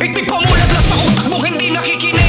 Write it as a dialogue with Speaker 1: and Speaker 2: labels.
Speaker 1: Ikpipamulat lang sa utak mo, hindi nakikinig